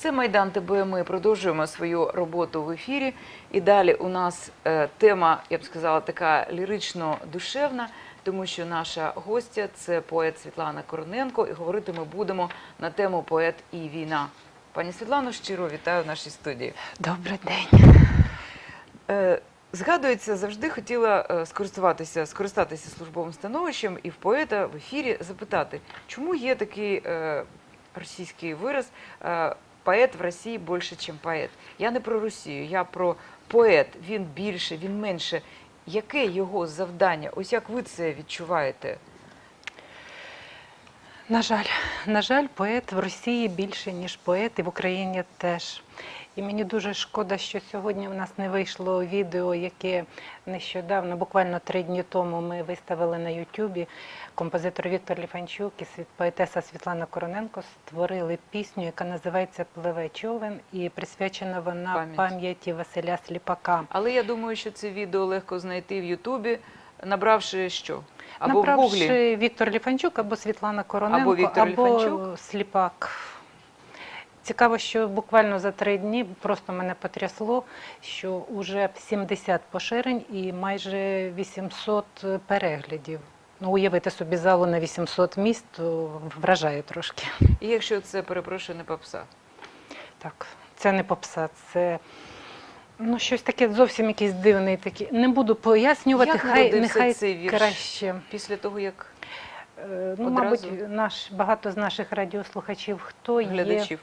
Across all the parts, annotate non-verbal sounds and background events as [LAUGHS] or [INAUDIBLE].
Це Майдан ТБ. Ми продовжуємо свою роботу в ефірі. І далі у нас е, тема, я б сказала, така лірично-душевна, тому що наша гостя це поет Світлана Короненко, і говорити ми будемо на тему поет і війна. Пані Світлано, щиро вітаю в нашій студії. Добрий день. Е, Згадується, завжди хотіла е, скористуватися, скористатися службовим становищем і в поета в ефірі запитати, чому є такий російський вираз поет в Росії більше, ніж поет. Я не про Росію, я про поет. Він більше, він менше. Яке його завдання? Ось як ви це відчуваєте? На жаль, на жаль, поет в Росії більше, ніж поет, і в Україні теж. І мені дуже шкода, що сьогодні в нас не вийшло відео, яке нещодавно, буквально три дні тому, ми виставили на Ютубі. Композитор Віктор Ліфанчук і поетеса Світлана Короненко створили пісню, яка називається Пливе човен, і присвячена вона пам'яті Василя Сліпака. Але я думаю, що це відео легко знайти в Ютубі, набравши що? Або в Віктор Ліфанчук або Світлана Короненко, Або Віктор Ліфанчук. Сліпак. Цікаво, що буквально за три дні просто мене потрясло, що вже 70 поширень і майже 800 переглядів. Ну, уявити собі залу на 800 міст, то вражає трошки. І якщо це перепрошую, не попса. Так, це не попса, це ну, щось таке зовсім якийсь дивний такий. Не буду пояснювати, Як хай нехай цей вірш? краще. Після того, як Е, Ну, Одразу? мабуть, наш, багато з наших радіослухачів, хто є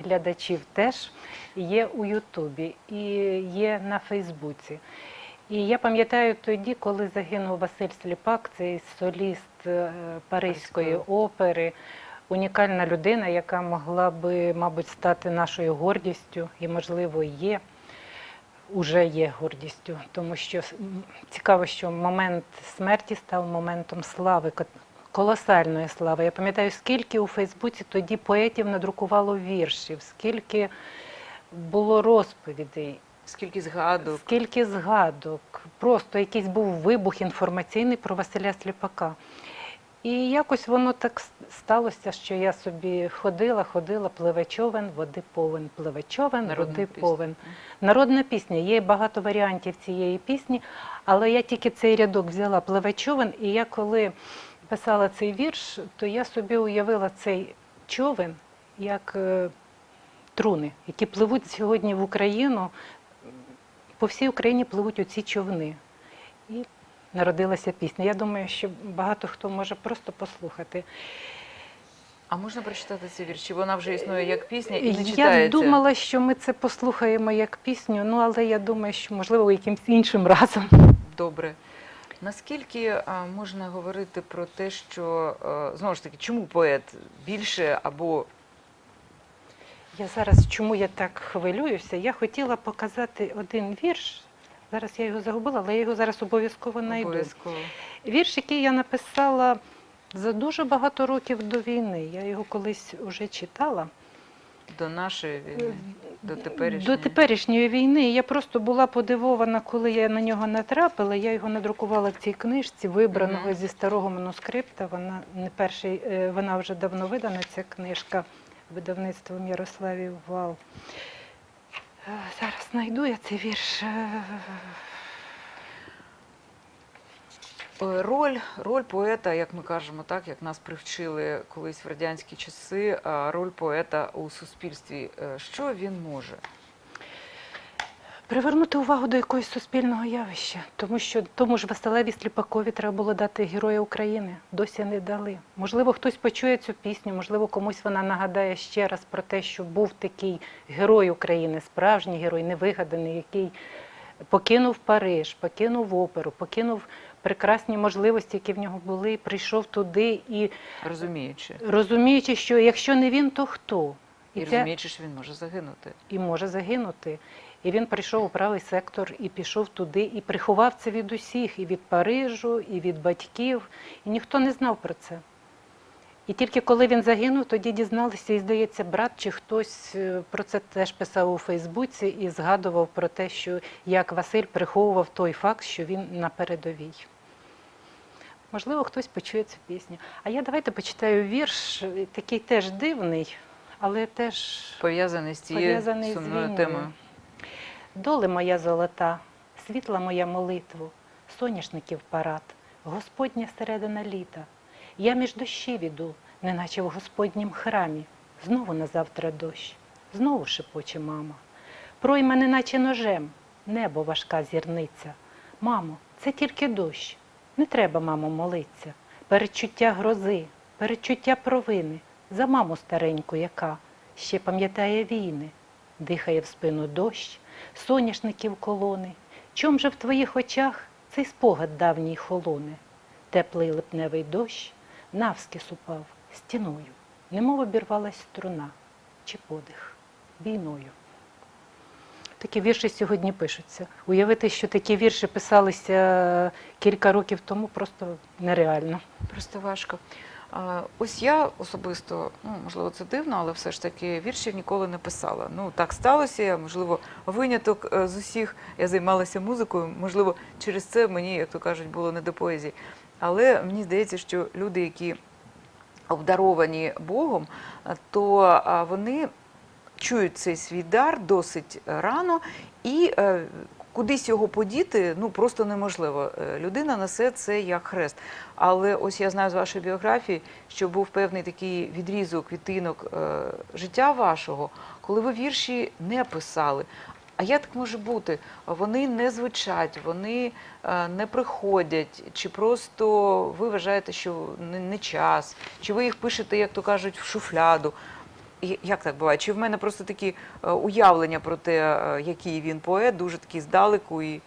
глядачів. теж є у Ютубі і є на Фейсбуці. І я пам'ятаю тоді, коли загинув Василь Сліпак, цей соліст е, Паризької опери, унікальна людина, яка могла би, мабуть, стати нашою гордістю і, можливо, є. Уже є гордістю, тому що цікаво, що момент смерті став моментом слави, колосальної слави. Я пам'ятаю, скільки у Фейсбуці тоді поетів надрукувало віршів, скільки було розповідей, Скільки згадок. скільки згадок. Просто якийсь був вибух інформаційний про Василя Сліпака. І якось воно так сталося, що я собі ходила, ходила, пливе човен, води повен, пливе човен, Народна води пісня. повен. Народна пісня, є багато варіантів цієї пісні, але я тільки цей рядок взяла пливе човен, і я коли писала цей вірш, то я собі уявила цей човен як е, труни, які пливуть сьогодні в Україну. По всій Україні пливуть оці човни. І народилася пісня. Я думаю, що багато хто може просто послухати. А можна прочитати цей вірш? Чи вона вже існує як пісня і не Я думала, що ми це послухаємо як пісню, ну але я думаю, що можливо якимсь іншим разом. Добре. Наскільки а, можна говорити про те, що е, знову ж таки, чому поет більше або Я зараз, чому я так хвилююся? Я хотіла показати один вірш. Зараз я його загубила, але я його зараз обов'язково знайду. обов'язково? Вірш, який я написала за дуже багато років до війни. Я його колись вже читала. До нашої війни, до теперішньої? До теперішньої війни. Я просто була подивована, коли я на нього натрапила. Я його надрукувала в цій книжці, вибраного зі старого манускрипта. Вона не перший, е, вона вже давно видана, ця книжка видавництвом Ярославів Вал. Е, Зараз знайду я цей вірш. Е, Роль, роль поета, як ми кажемо, так як нас привчили колись в радянські часи, роль поета у суспільстві. Е, Що він може? Привернути увагу до якогось суспільного явища, тому що тому ж Василеві Сліпакові треба було дати Героя України. Досі не дали. Можливо, хтось почує цю пісню, можливо, комусь вона нагадає ще раз про те, що був такий герой України, справжній герой, невигаданий, який покинув Париж, покинув оперу, покинув прекрасні можливості, які в нього були, прийшов туди і Розуміючи. розуміючи, що якщо не він, то хто? І ця- розуміючи, що він може загинути. і може загинути. І він прийшов у правий сектор і пішов туди, і приховав це від усіх, і від Парижу, і від батьків. І ніхто не знав про це. І тільки коли він загинув, тоді дізналися, і здається, брат чи хтось е, про це теж писав у Фейсбуці і згадував про те, що як Василь приховував той факт, що він на передовій. Можливо, хтось почує цю пісню. А я давайте почитаю вірш, такий теж дивний, але теж Пов'язаний з цією пов'язаний з сумною темою. Доле моя золота, світла моя молитву, соняшників парад, Господня середина літа. Я між дощів іду, неначе в Господнім храмі. Знову на завтра дощ, знову шепоче мама. Пройма, неначе ножем, небо важка зірниця. Мамо, це тільки дощ. Не треба, мамо, молиться. Передчуття грози, передчуття провини, за маму стареньку, яка ще пам'ятає війни, дихає в спину дощ, соняшників колони. Чом же в твоїх очах цей спогад давній холоне? Теплий липневий дощ навскіс упав стіною, немов обірвалась струна чи подих війною. Такі вірші сьогодні пишуться. Уявити, що такі вірші писалися кілька років тому, просто нереально. Просто важко. Ось я особисто, ну можливо, це дивно, але все ж таки віршів ніколи не писала. Ну так сталося. Я, можливо, виняток е, з усіх. Я займалася музикою. Можливо, через це мені, як то кажуть, було не до поезії. Але мені здається, що люди, які обдаровані Богом, е, то вони чують цей свій дар досить рано і е, кудись його подіти ну просто неможливо. Е, Людина несе це як хрест. Але ось я знаю з вашої біографії, що був певний такий відрізок, відтинок е, життя вашого, коли ви вірші не писали. А як так може бути? Вони не звучать, вони е, не приходять, чи просто ви вважаєте, що не час, чи ви їх пишете, як то кажуть, в шуфляду. І Як так буває? Чи в мене просто такі е, уявлення про те, е, який він поет, дуже такі здалеку і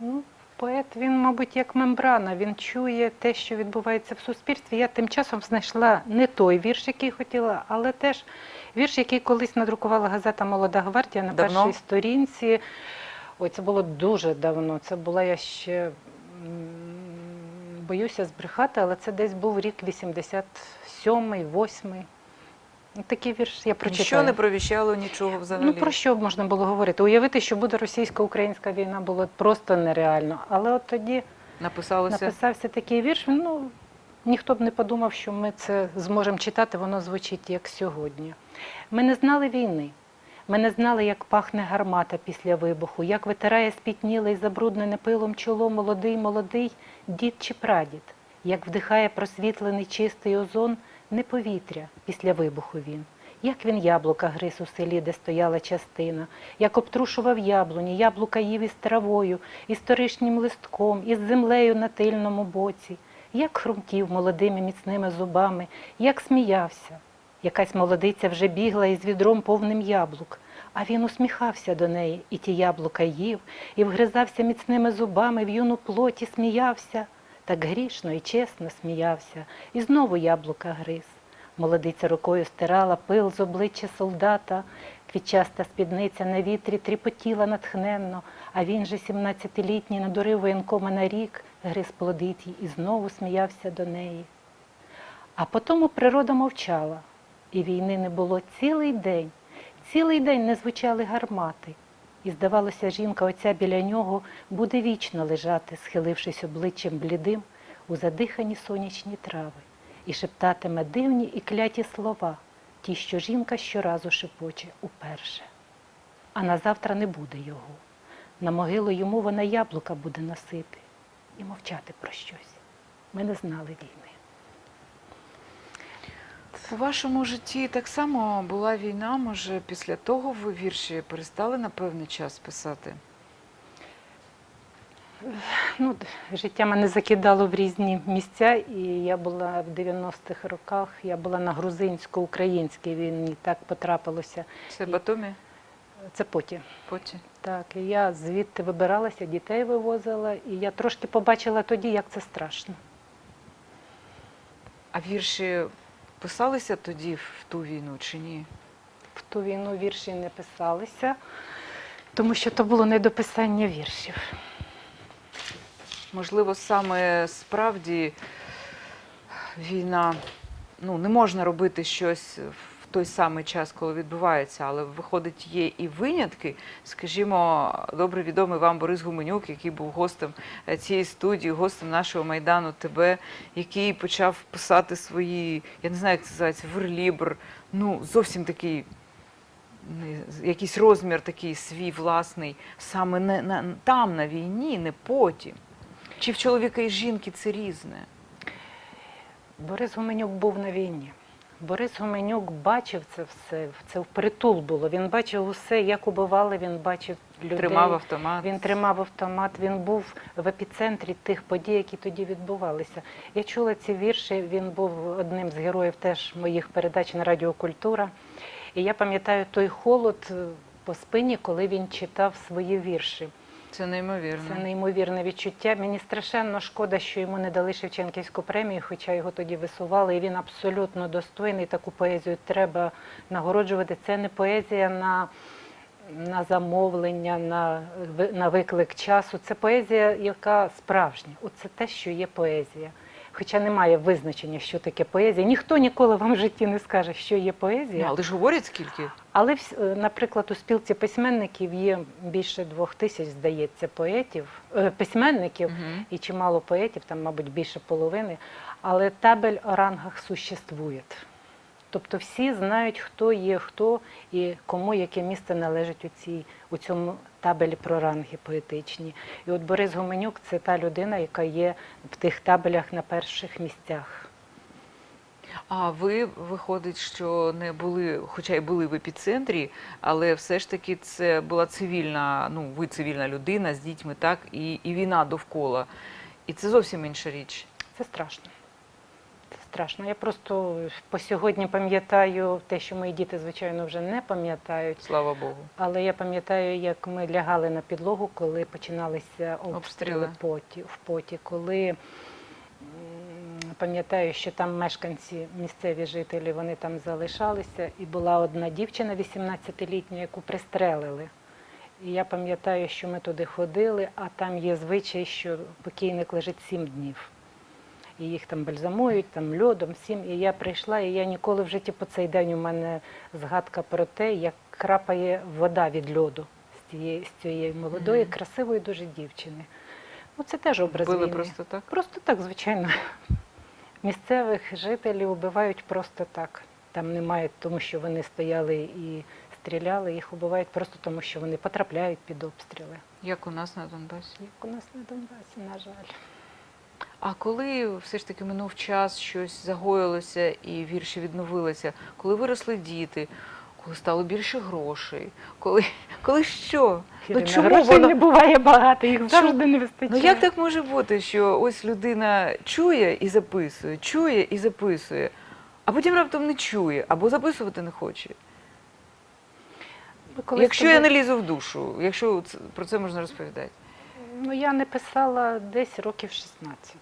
Ну, поет, він, мабуть, як мембрана, він чує те, що відбувається в суспільстві. Я тим часом знайшла не той вірш, який хотіла, але теж вірш, який колись надрукувала газета Молода гвардія на Давно? першій сторінці. Ой, це було дуже давно. Це була я ще боюся збрехати, але це десь був рік 87-й, 8-й. Такий вірш я прочитаю. нічого не провіщало, нічого взагалі. Ну про що б можна було говорити? Уявити, що буде російсько-українська війна, було просто нереально. Але от тоді Написалося. написався такий вірш. Ну ніхто б не подумав, що ми це зможемо читати. Воно звучить як сьогодні. Ми не знали війни. Ми не знали, як пахне гармата після вибуху, як витирає спітнілий, забруднене пилом чоло молодий, молодий дід чи прадід, як вдихає просвітлений чистий озон, не повітря після вибуху він. Як він яблука гриз у селі, де стояла частина, як обтрушував яблуні, яблука їв із травою, із торишнім листком, із землею на тильному боці, як хрумків молодими міцними зубами, як сміявся. Якась молодиця вже бігла із відром повним яблук, а він усміхався до неї, і ті яблука їв, і вгризався міцними зубами в юну плоті, сміявся. Так грішно і чесно сміявся, і знову яблука гриз. Молодиця рукою стирала пил з обличчя солдата, квітчаста спідниця на вітрі тріпотіла натхненно, а він же, сімнадцятилітній, надурив воєнкома на рік, гриз плодиті і знову сміявся до неї. А потому природа мовчала, і війни не було цілий день. Цілий день не звучали гармати. І, здавалося, жінка оця біля нього буде вічно лежати, схилившись обличчям блідим у задихані сонячні трави, і шептатиме дивні і кляті слова, ті, що жінка щоразу шепоче уперше. А на завтра не буде його. На могилу йому вона яблука буде носити і мовчати про щось. Ми не знали війни. У вашому житті так само була війна. Може, після того ви вірші перестали на певний час писати? Ну, життя мене закидало в різні місця, і я була в 90-х роках, я була на грузинсько-українській війні, так потрапилося. Це Батумі? Це потім. Потім? Так, і я звідти вибиралася, дітей вивозила, і я трошки побачила тоді, як це страшно. А вірші писалися тоді в ту війну чи ні? В ту війну вірші не писалися, тому що то було недописання віршів. Можливо, саме справді війна, ну не можна робити щось той самий час, коли відбувається, але виходить, є і винятки. Скажімо, добре відомий вам Борис Гуменюк, який був гостем е, цієї студії, гостем нашого майдану ТБ, який почав писати свої, я не знаю, як це називається, верлібр. Ну, зовсім такий. Якийсь розмір такий свій власний, саме не, на, там на війні, не потім. Чи в чоловіка і жінки це різне? Борис Гуменюк був на війні. Борис Гуменюк бачив це все, це впритул було. Він бачив усе, як убивали, він бачив людей. Тримав автомат. Він тримав автомат, він був в епіцентрі тих подій, які тоді відбувалися. Я чула ці вірші, він був одним з героїв теж моїх передач на Радіо Культура. І я пам'ятаю той холод е, по спині, коли він читав свої вірші. Це неймовірно. Це неймовірне відчуття. Мені страшенно шкода, що йому не дали Шевченківську премію, хоча його тоді висували. І він абсолютно достойний. Таку поезію треба нагороджувати. Це не поезія на, на замовлення, на, на виклик часу. Це поезія, яка справжня. Оце те, що є поезія. Хоча немає визначення, що таке поезія. Ніхто ніколи вам в житті не скаже, що є поезія. Ну, але ж говорять скільки? Але, е, наприклад, у спілці письменників є більше двох тисяч, здається, поетів, е, письменників Мгм. і чимало поетів, там, мабуть, більше половини. Але табель о рангах существує. Тобто всі знають, хто є хто і кому яке місце належить у, цій, у цьому табелі про ранги поетичні. І от Борис Гоменюк це та людина, яка є в тих табелях на перших місцях. А ви виходить, що не були, хоча й були в епіцентрі, але все ж таки це була цивільна, ну ви цивільна людина з дітьми, так, і, і війна довкола. І це зовсім інша річ. Це страшно. Страшно. Я просто по сьогодні пам'ятаю те, що мої діти, звичайно, вже не пам'ятають. Слава Богу. Але я пам'ятаю, як ми лягали на підлогу, коли починалися обстріли поті, в поті, коли пам'ятаю, що там мешканці, місцеві жителі, вони там залишалися, і була одна дівчина 18-літня, яку пристрелили. І я пам'ятаю, що ми туди ходили, а там є звичай, що покійник лежить сім днів. І їх там бальзамують, там льодом, сім. І я прийшла, і я ніколи в житті по цей день у мене згадка про те, як крапає вода від льоду з цієї, з цієї молодої, Мгм. красивої дуже дівчини. Ну, це теж образ Били війни. просто так. Просто так, звичайно. [LAUGHS] Місцевих жителів убивають просто так. Там немає, тому що вони стояли і стріляли, їх убивають просто тому, що вони потрапляють під обстріли. Як у нас на Донбасі. Як у нас на Донбасі, на жаль. А коли все ж таки минув час, щось загоїлося і вірші відновилися, коли виросли діти, коли стало більше грошей, коли, коли що? Ну чому грошей воно? не буває багато, їх Чому? завжди не Ну вистачає. як так може бути, що ось людина чує і записує, чує і записує, а потім раптом не чує або записувати не хоче? Ми колись якщо з я не лізу в душу, якщо про це можна розповідати. Ну, я не писала десь років 16.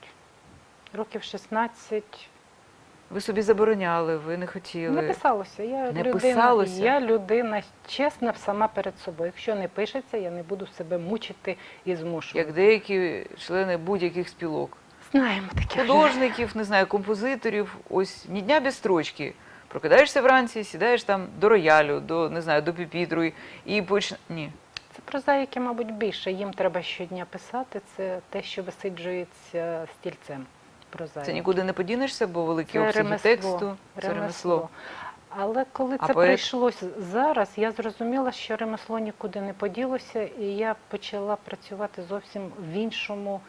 Років 16 Ви собі забороняли, ви не хотіли. не писалося. Я Не людина, писалося? я людина чесна сама перед собою. Якщо не пишеться, я не буду себе мучити і змушувати. Як деякі члени будь-яких спілок. Знаємо таке. художників, не знаю, композиторів, ось ні дня без строчки. Прокидаєшся вранці, сідаєш там до роялю, до не знаю, до піпітру і- і поч... Ні. Це прозаїки, мабуть, більше. Їм треба щодня писати. Це те, що висиджується стільцем. Прозаїки. Це нікуди не подінешся, бо великі Це обсяги ремесло, тексту, це ремесло. Але коли А це поет? прийшлось зараз, я зрозуміла, що ремесло нікуди не поділося, і я почала працювати зовсім в іншому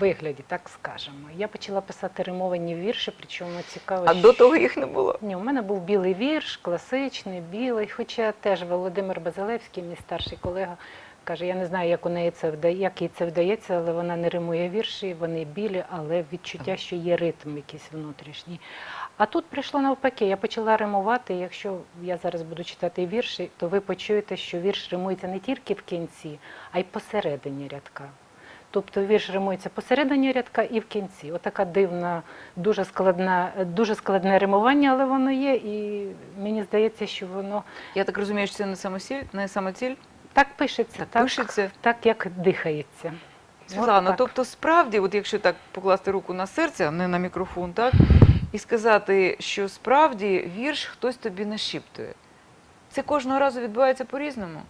вигляді, так скажемо. Я почала писати римовані вірші, причому цікаво. А що- до того їх не було. Ні, у мене був білий вірш, класичний, білий. Хоча теж Володимир Базилевський, мій старший колега, каже, я не знаю, як у неї це вдає, як їй це вдається, але вона не римує вірші, вони білі, але відчуття, що є ритм якийсь внутрішній. А тут прийшло навпаки, я почала римувати. Якщо я зараз буду читати вірші, то ви почуєте, що вірш римується не тільки в кінці, а й посередині рядка. Тобто вірш римується посередині рядка і в кінці. Отака дивна, дуже складна, дуже складне римування, але воно є, і мені здається, що воно Я так розумію, що це не самосіль, не самоціль, так пишеться, так, так, пишеться. так як дихається. Світлана, так. тобто справді, от якщо так покласти руку на серце, а не на мікрофон, так, і сказати, що справді вірш хтось тобі нашіптує. Це кожного разу відбувається по-різному.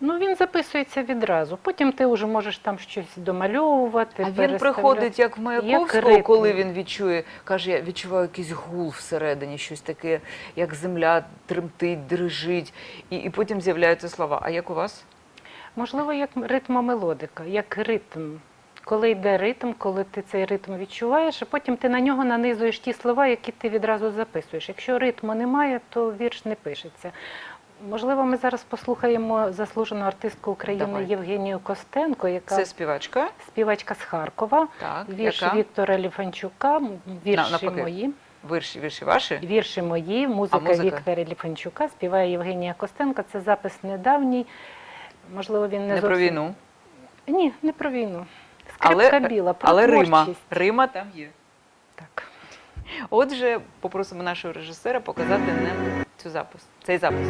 Ну, він записується відразу. Потім ти вже можеш там щось домальовувати. А він приходить як в Маяковського, ритм. коли він відчує, каже, я відчуваю якийсь гул всередині, щось таке, як земля тремтить, дрижить, і, і потім з'являються слова. А як у вас? Можливо, як ритмомелодика, як ритм. Коли йде ритм, коли ти цей ритм відчуваєш, а потім ти на нього нанизуєш ті слова, які ти відразу записуєш. Якщо ритму немає, то вірш не пишеться. Можливо, ми зараз послухаємо заслужену артистку України Давай. Євгенію Костенко, яка Це співачка, співачка з Харкова. так, Вірші яка? Віктора Ліфанчука, вірші навпаки. мої. Вірші, вірші ваші? Вірші мої, музика, музика? Віктора Ліфанчука, співає Євгенія Костенко. Це запис недавній. Можливо, він не, Не про зовсім... війну. Ні, не про війну. Але- біла, про Але Рима. Рима там є. Так. Отже, попросимо нашого режисера показати нам цю запис, цей запис.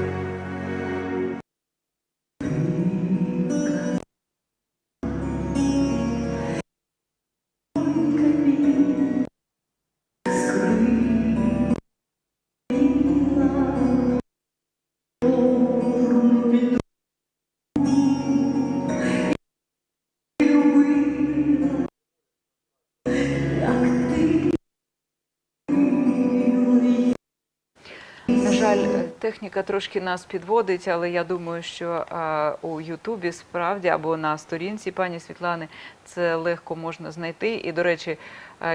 Техніка трошки нас підводить, але я думаю, що у Ютубі справді або на сторінці пані Світлани це легко можна знайти. І, до речі,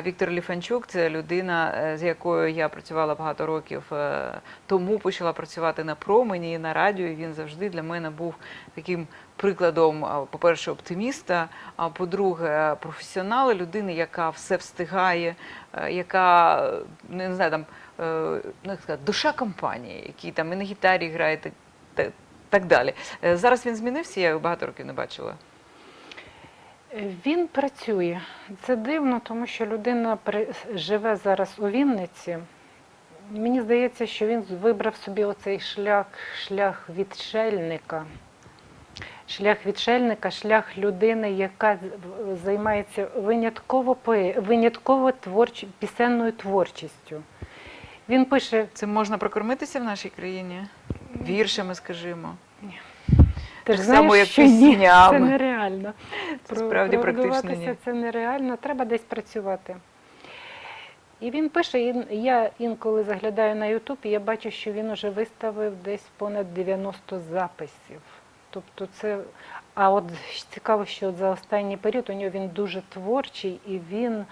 Віктор Ліфанчук це людина, е, з якою я працювала багато років е, тому, почала працювати на промені і на радіо. І він завжди для мене був таким прикладом, по-перше, оптиміста, а по-друге, професіонала, людини, яка все встигає, е, яка не знаю, там ну, як сказати, душа компанії, який там і на гітарі грає, так, так далі. Е, Зараз він змінився, я його багато років не бачила. Він працює. Це дивно, тому що людина живе зараз у Вінниці. Мені здається, що він вибрав собі оцей шлях, шлях відшельника. Шлях відшельника, шлях людини, яка займається винятково, винятково творч... пісенною творчістю. Він пише Цим можна прокормитися в нашій країні? Віршами, скажімо. Ти ж Так знаєш, само, як що ні, це нереально. Це справді практично ні. Це нереально, треба десь працювати. І він пише, і я інколи заглядаю на Ютуб, і я бачу, що він уже виставив десь понад 90 записів. Тобто це. А от цікаво, що за останній період у нього він дуже творчий, і він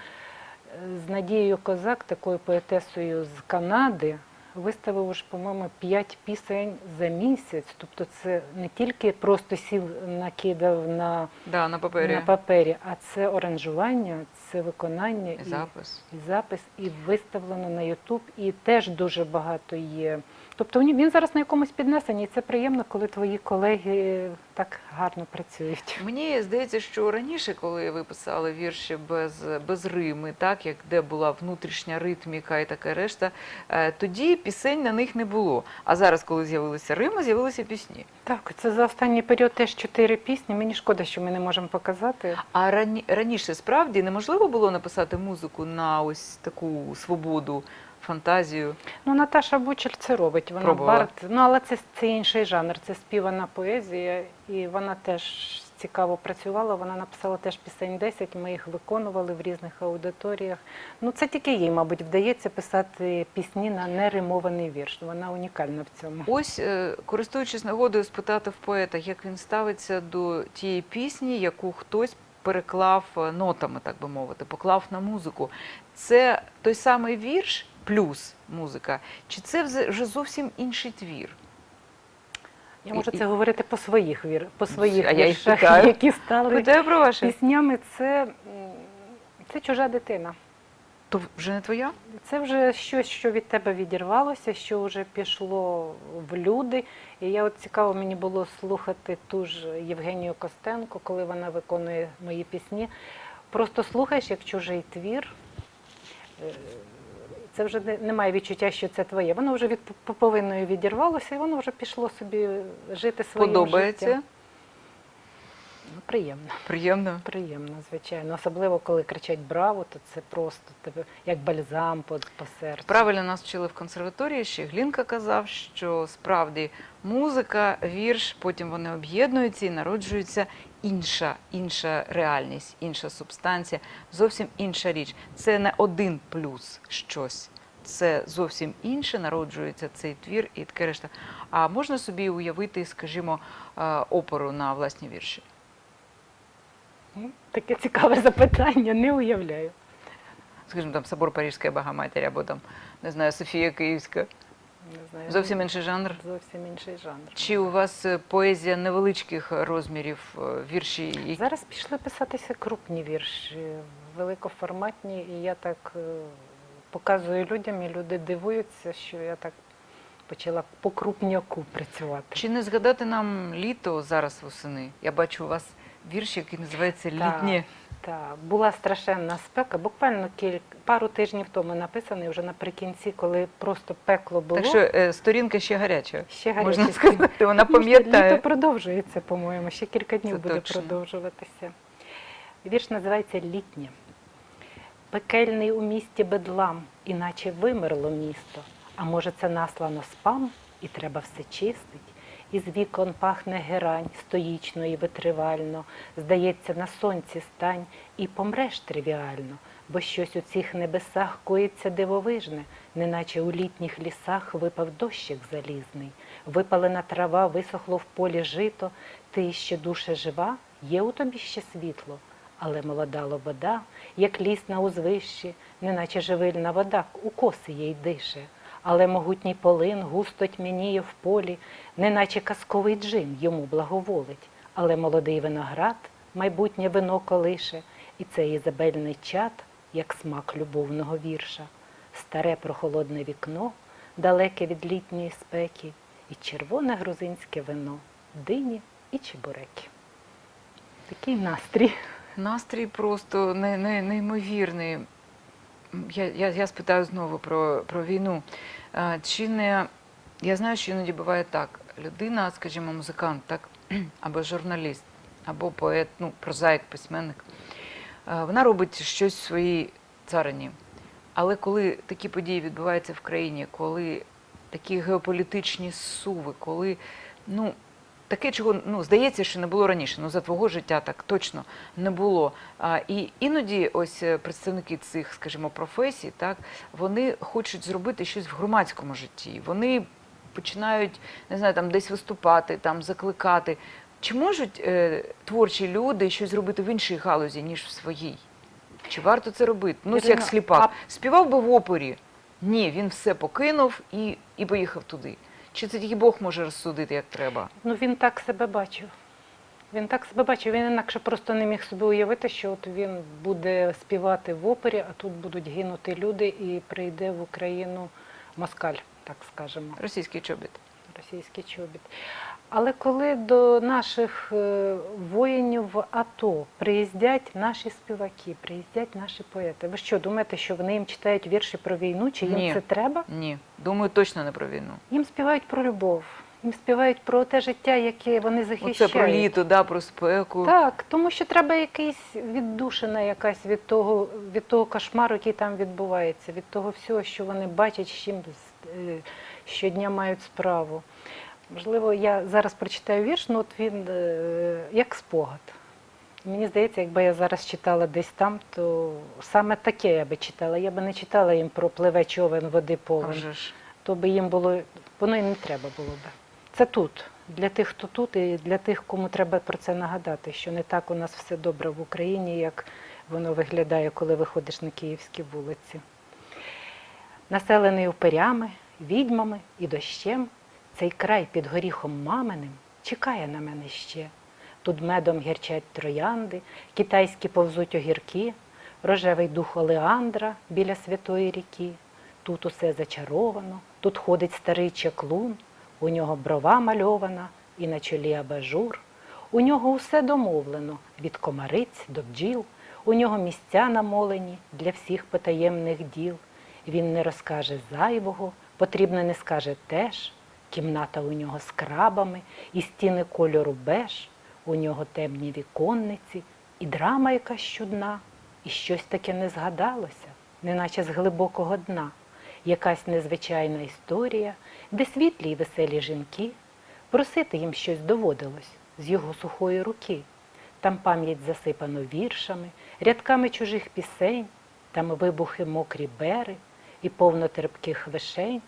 з Надією Козак, такою поетесою з Канади, виставив уже, по-моєму, п'ять пісень за місяць. Тобто це не тільки просто сів, накидав на, Да, на папері. на папері, а це оранжування, це виконання І запис. і запис, і виставлено на Ютуб, і теж дуже багато є. Тобто він зараз на якомусь піднесенні, і це приємно, коли твої колеги так гарно працюють. Мені здається, що раніше, коли ви писали вірші без, без рими, так як де була внутрішня ритміка і така решта, е, тоді пісень на них не було. А зараз, коли з'явилися рими, з'явилися пісні. Так, це за останній період теж чотири пісні. Мені шкода, що ми не можемо показати. А рані, раніше справді неможливо було написати музику на ось таку свободу, фантазію. Ну, Наташа Бучель це робить. Вона Пробувала. бард. Ну, але це, це інший жанр, це співана поезія, і вона теж цікаво працювала. Вона написала теж пісень 10, ми їх виконували в різних аудиторіях. Ну, це тільки їй, мабуть, вдається писати пісні на неримований вірш. Вона унікальна в цьому. Ось, е, користуючись нагодою, спитати в поета, як він ставиться до тієї пісні, яку хтось переклав е, нотами, так би мовити, поклав на музику. Це той самий вірш плюс музика, чи це вже- зовсім інший твір? Я можу це говорити по своїх вір, по своїх А віршах, питаю. які стали Питаю про ваше. піснями. Це, це чужа дитина. То вже не твоя? Це вже щось, що від тебе відірвалося, що вже пішло в люди. І я от цікаво мені було слухати ту ж Євгенію Костенко, коли вона виконує мої пісні. Просто слухаєш як чужий твір. Це вже немає відчуття, що це твоє. Воно вже від поповинної відірвалося, і воно вже пішло собі жити своїм Подобається? життям. приємно. Приємно. Приємно, звичайно. Особливо, коли кричать браво, то це просто тебе як бальзам по, по серцю. Правильно нас вчили в консерваторії. Ще Глінка казав, що справді музика, вірш, потім вони об'єднуються і народжується інша, інша реальність, інша субстанція, зовсім інша річ. Це не один плюс щось. Це зовсім інше народжується цей твір і таке решта. А можна собі уявити, скажімо, е, оперу на власні вірші? Таке цікаве запитання, не уявляю. Скажімо, там собор Парижської Богоматері або там, не знаю, Софія Київська. Не знаю. Зовсім інший жанр. Зовсім інший жанр. Чи у вас е, поезія невеличких розмірів, е, вірші? які- Зараз пішли писатися крупні вірші, великоформатні, і я так е, показую людям, і люди дивуються, що я так почала по крупняку працювати. Чи не згадати нам літо зараз восени? Я бачу у вас вірш, який називається. Літнє. Так, була страшенна спека, буквально кілька пару тижнів тому написаний, вже наприкінці, коли просто пекло було. Так що е, сторінка ще гаряча. ще Можна гарячі сказати, вона Тому що пам'ятає. Літо продовжується, по-моєму, ще кілька днів Це буде точно. продовжуватися. Вірш називається Літнє. Пекельний у місті бедлам, іначе вимерло місто. А може, це наслано спам, і треба все чистить. Із вікон пахне герань, стоїчно і витривально. Здається, на сонці стань і помреш тривіально, бо щось у цих небесах коїться дивовижне, неначе у літніх лісах випав дощик залізний. Випалена трава, висохло в полі жито, ти ще душе жива, є у тобі ще світло, але молода лобода, як ліс на узвищі, неначе живильна вода, у коси їй дише. Але могутній полин густо тьмяніє в полі, неначе казковий джин йому благоволить. Але молодий виноград майбутнє вино колише, і цей ізабельний чад, як смак любовного вірша. Старе прохолодне вікно, далеке від літньої спеки, і червоне грузинське вино, дині і чебуреки. Такий настрій. Настрій просто не, не, неймовірний. Я, я, я спитаю знову про, про війну. Чи не я знаю, що іноді буває так: людина, скажімо, музикант, так, [CLEARS THROAT] або журналіст, або поет, ну, прозаїк, письменник, вона робить щось в своїй царині. Але коли такі події відбуваються в країні, коли такі геополітичні суви, коли ну, таке, чого ну, здається, що не було раніше. Ну, за твого життя так точно не було. А, і іноді ось е, представники цих, скажімо, професій, так, вони хочуть зробити щось в громадському житті. Вони починають не знаю, там десь виступати, там закликати. Чи можуть е, творчі люди щось зробити в іншій галузі, ніж в своїй? Чи варто це робити? Ну, ось як Ірина, сліпак. Співав би в опері. Ні, він все покинув і, і поїхав туди. Чи це тільки Бог може розсудити, як треба? Ну він так себе бачив. Він так себе бачив. Він інакше просто не міг собі уявити, що от він буде співати в опері, а тут будуть гинути люди, і прийде в Україну москаль, так скажемо, Російський чобіт. російський чобіт. Але коли до наших е, воїнів в АТО приїздять наші співаки, приїздять наші поети, ви що думаєте, що вони їм читають вірші про війну? Чи їм Ні. це треба? Ні, думаю, точно не про війну. Їм співають про любов, їм співають про те життя, яке вони захищають. Оце про літо, да, про спеку. Так, тому що треба якийсь віддушина якась від того, від того кошмару, який там відбувається, від того всього, що вони бачать, з чим е, щодня мають справу. Можливо, я зараз прочитаю вірш, ну от він е, як спогад. Мені здається, якби я зараз читала десь там, то саме таке я би читала. Я би не читала їм про пливе човен води повен то би їм було, воно і не треба було би. Це тут, для тих, хто тут, і для тих, кому треба про це нагадати, що не так у нас все добре в Україні, як воно виглядає, коли виходиш на київські вулиці. Населений упирями, відьмами і дощем, цей край під горіхом маминим чекає на мене ще. Тут медом гірчать троянди, китайські повзуть огірки, рожевий дух Олеандра біля святої ріки. Тут усе зачаровано, тут ходить старий чаклун, у нього брова мальована і на чолі абажур. У нього усе домовлено від комариць до бджіл, у нього місця намолені для всіх потаємних діл. Він не розкаже зайвого, потрібно не скаже теж. Кімната у нього з крабами і стіни кольору беж. у нього темні віконниці, і драма якась чудна, і щось таке не згадалося, неначе з глибокого дна. Якась незвичайна історія, де світлі й веселі жінки, просити їм щось доводилось з його сухої руки. Там пам'ять засипано віршами, рядками чужих пісень, там вибухи мокрі бери і повно терпких вишень.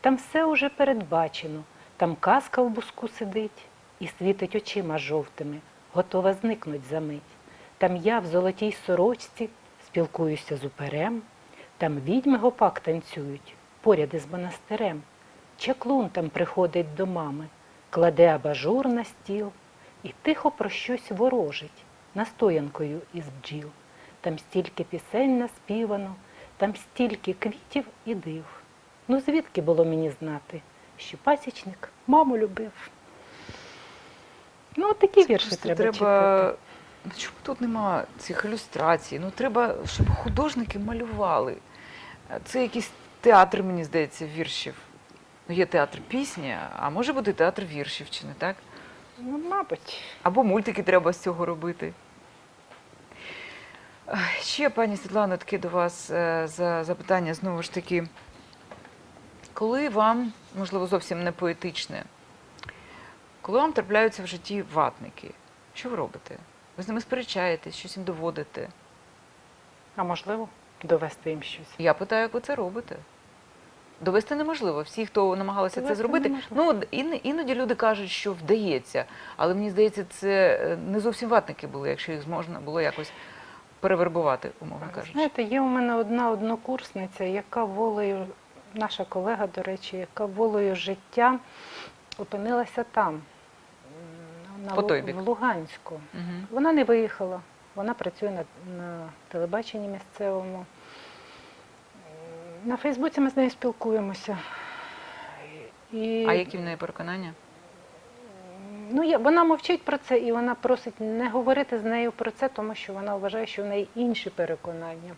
Там все уже передбачено, там казка в буску сидить і світить очима жовтими, готова зникнуть за мить. Там я в золотій сорочці спілкуюся з уперем, там відьми гопак танцюють поряд із монастирем. Чаклун там приходить до мами, кладе абажур на стіл і тихо про щось ворожить настоянкою із бджіл. Там стільки пісень наспівано, там стільки квітів і див. Ну звідки було мені знати, що пасічник маму любив? Ну, от такі вірші треба, треба... читати. Ну, Чому тут нема цих ілюстрацій? Ну треба, щоб художники малювали. Це якийсь театр, мені здається, віршів. Ну, є театр пісні, а може бути театр віршів, чи не так? Ну, мабуть. Або мультики треба з цього робити. Ще, пані Світлано, таке до вас е, за запитання знову ж таки. Коли вам, можливо, зовсім не поетичне, коли вам трапляються в житті ватники, що ви робите? Ви з ними сперечаєтесь, щось їм доводите. А можливо, довести їм щось. Я питаю, як ви це робите? Довести неможливо. Всі, хто намагалися це зробити, неможливо. ну іноді люди кажуть, що вдається, але мені здається, це е, не зовсім ватники були, якщо їх можна було якось перевербувати, умовно кажучи. Знаєте, є у мене одна однокурсниця, яка волею, наша колега, до речі, яка волею життя опинилася там, на, По той бік. в Луганську. Мгм. Вона не виїхала, вона працює на, на телебаченні місцевому. На Фейсбуці ми з нею спілкуємося. І, А які в неї переконання? Ну, я, вона мовчить про це і вона просить не говорити з нею про це, тому що вона вважає, що в неї інші переконання.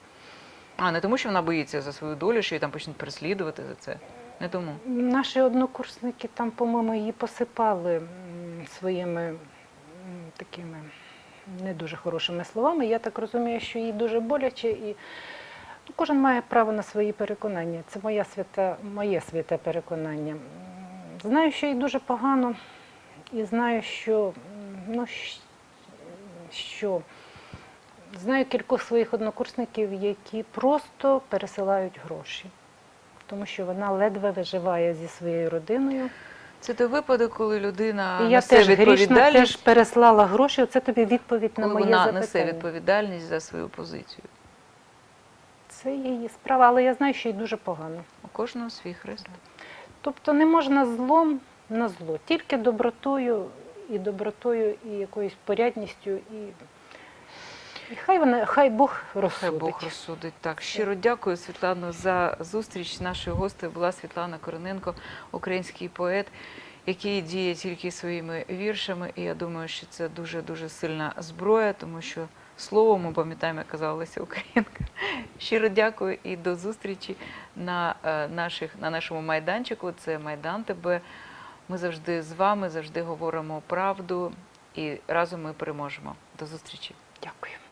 А, не тому, що вона боїться за свою долю, що її там почнуть переслідувати за це. Не тому. Наші однокурсники там, по-моєму, її посипали своїми такими не дуже хорошими словами. Я так розумію, що їй дуже боляче і ну, кожен має право на свої переконання. Це моя свята, моє святе переконання. Знаю, що їй дуже погано, і знаю, що, ну, що знаю кількох своїх однокурсників, які просто пересилають гроші. Тому що вона ледве виживає зі своєю родиною. Це той випадок, коли людина І я несе теж грішна, теж переслала гроші. Оце тобі відповідь на коли моє вона запитання. несе відповідальність за свою позицію. Це її справа, але я знаю, що їй дуже погано. У кожного свій хрест. Тобто не можна злом на зло, тільки добротою і добротою, і якоюсь порядністю, і, і хай вона, хай Бог Хай. Бог розсудить. Так, щиро дякую, Світлано, за зустріч. Нашою гостею була Світлана Короненко, український поет, який діє тільки своїми віршами. І я думаю, що це дуже дуже сильна зброя, тому що слово ми пам'ятаємо, як казала Леся Українка. Щиро дякую і до зустрічі на, е, наших, на нашому майданчику. Це Майдан ТБ. Ми завжди з вами, завжди говоримо правду і разом ми переможемо. До зустрічі. Дякую.